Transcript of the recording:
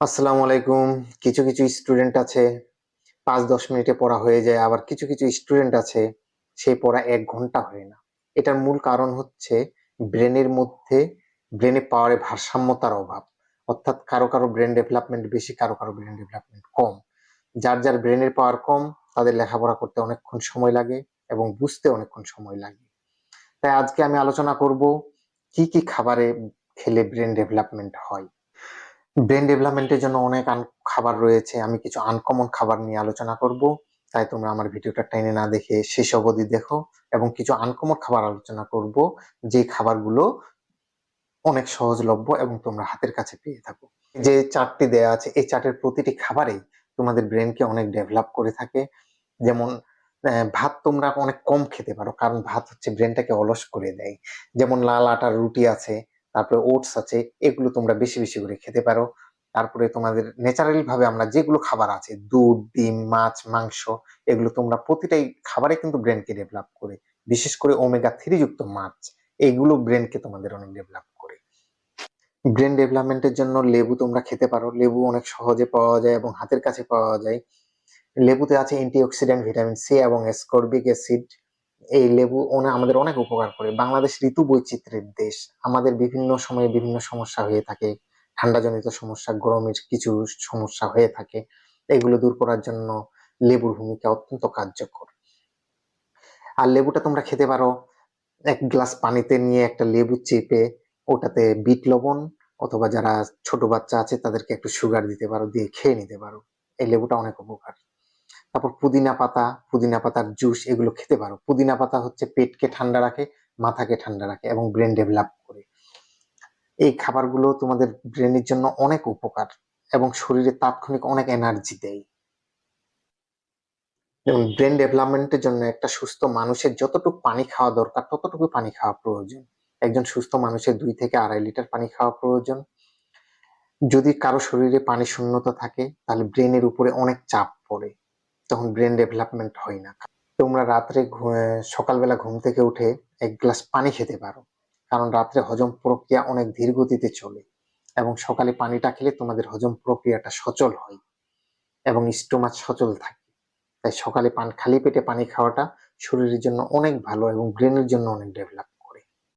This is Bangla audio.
আসসালামু আলাইকুম। কিছু কিছু স্টুডেন্ট আছে, পাঁচ, দশ মিনিটে পড়া হয়ে যায়, আবার কিছু কিছু স্টুডেন্ট আছে, সেই পড়া এক ঘণ্টা হয় না। এটার মূল কারণ হচ্ছে ব্রেনের মধ্যে ব্রেনে পাওয়ারে ভারসাম্যতার অভাব। অর্থাৎ কারও কারও ব্রেন ডেভেলপমেন্ট বেশি, কারও কারও ব্রেন ডেভেলপমেন্ট কম। যার যার ব্রেনের পাওয়ার কম, তাদের লেখাপড়া করতে অনেকক্ষণ সময় লাগে এবং বুঝতে অনেকক্ষণ সময় লাগে। তাই আজকে আমি আলোচনা করব, কি কি খাবারে খেলে ব্রেন ডেভেলপমেন্ট হয়? ব্রেন ডেভেলপমেন্টের জন্য অনেক খাবার রয়েছে। আমি কিছু আনকমন খাবার নিয়ে আলোচনা করব। তাই তোমরা আমার ভিডিওটা টেনে না দেখে শেষ অবধি দেখো এবং কিছু আনকমন খাবার আলোচনা করব, যে খাবারগুলো অনেক সহজলভ্য এবং তোমরা হাতের কাছে পেয়ে থাকো। যে চারটি দেয়া আছে, এই চার্টের প্রতিটি খাবারেই তোমাদের ব্রেনকে অনেক ডেভেলপ করে থাকে। যেমন ভাত তোমরা অনেক কম খেতে পারো, কারণ ভাত হচ্ছে ব্রেনটাকে অলস করে দেয়। যেমন লাল আটার রুটি আছে তারপরে ওটস আছে, এগুলো তোমরা বেশি বেশি করে খেতে পারো। তারপরে তোমাদের ন্যাচারালি ভাবে আমরা যেগুলো খাবার আছে, দুধ, ডিম, মাছ, মাংস, এগুলো তোমরা প্রতিটাই খাবারে কিন্তু ব্রেনকে ডেভেলপ করে। বিশেষ করে ওমেগা থ্রি যুক্ত মাছ, এগুলো ব্রেনকে তোমাদের অনেক ডেভেলপ করে। ব্রেন ডেভেলপমেন্টের জন্য লেবু তোমরা খেতে পারো। লেবু অনেক সহজে পাওয়া যায় এবং হাতের কাছে পাওয়া যায়। লেবুতে আছে অ্যান্টিঅক্সিডেন্ট ভিটামিন সি এবং স্করবিক অ্যাসিড এই লেবু আমাদের অনেক উপকার করে। বাংলাদেশ ঋতু বৈচিত্র্যের দেশ। আমাদের বিভিন্ন সময়ে বিভিন্ন সমস্যা হয়ে থাকে। ঠান্ডাজনিত সমস্যা, গরমের কিছু সমস্যা হয়ে থাকে। এগুলো দূর করার জন্য লেবুর ভূমিকা অত্যন্ত কার্যকর। আর লেবুটা তোমরা খেতে পারো। এক গ্লাস পানিতে নিয়ে একটা লেবু চেপে ওটাতে বিট লবণ অথবা যারা ছোট বাচ্চা আছে তাদেরকে একটু সুগার দিতে পারো, দিয়ে খেয়ে নিতে পারো। এই লেবুটা অনেক উপকার। তারপর পুদিনা পাতা, পুদিনা পাতার জুস এগুলো খেতে পারো। পুদিনা পাতা হচ্ছে পেটকে ঠান্ডা রাখে, মাথাকে ঠান্ডা রাখে এবং ব্রেন ডেভেলপ করে। এই খাবারগুলো তোমাদের ব্রেনের জন্য অনেক উপকার এবং শরীরে তাৎক্ষণিক অনেক এনার্জি দেয়। যেমন ব্রেন ডেভেলপমেন্টের জন্য একটা সুস্থ মানুষের যতটুকু পানি খাওয়া দরকার ততটুকু পানি খাওয়া প্রয়োজন। একজন সুস্থ মানুষের দুই থেকে আড়াই লিটার পানি খাওয়া প্রয়োজন। যদি কারও শরীরে পানি শূন্যতা থাকে, তাহলে ব্রেনের উপরে অনেক চাপ পড়ে। তখন ব্রেন ডেভেলপমেন্ট হয় না। তোমরা রাত্রে সকালবেলা ঘুম থেকে উঠে এক গ্লাস পানি খেতে পারো। কারণ রাত্রে হজম প্রক্রিয়া অনেক ধীর গতিতে চলে এবং সকালে পানিটা খেলে তোমাদের হজম প্রক্রিয়াটা সচল হয় এবং স্টোমাচ সচল থাকে। তাই সকালে পান, খালি পেটে পানি খাওয়াটা শরীরের জন্য অনেক ভালো এবং ব্রেনের জন্য অনেক ডেভেলপ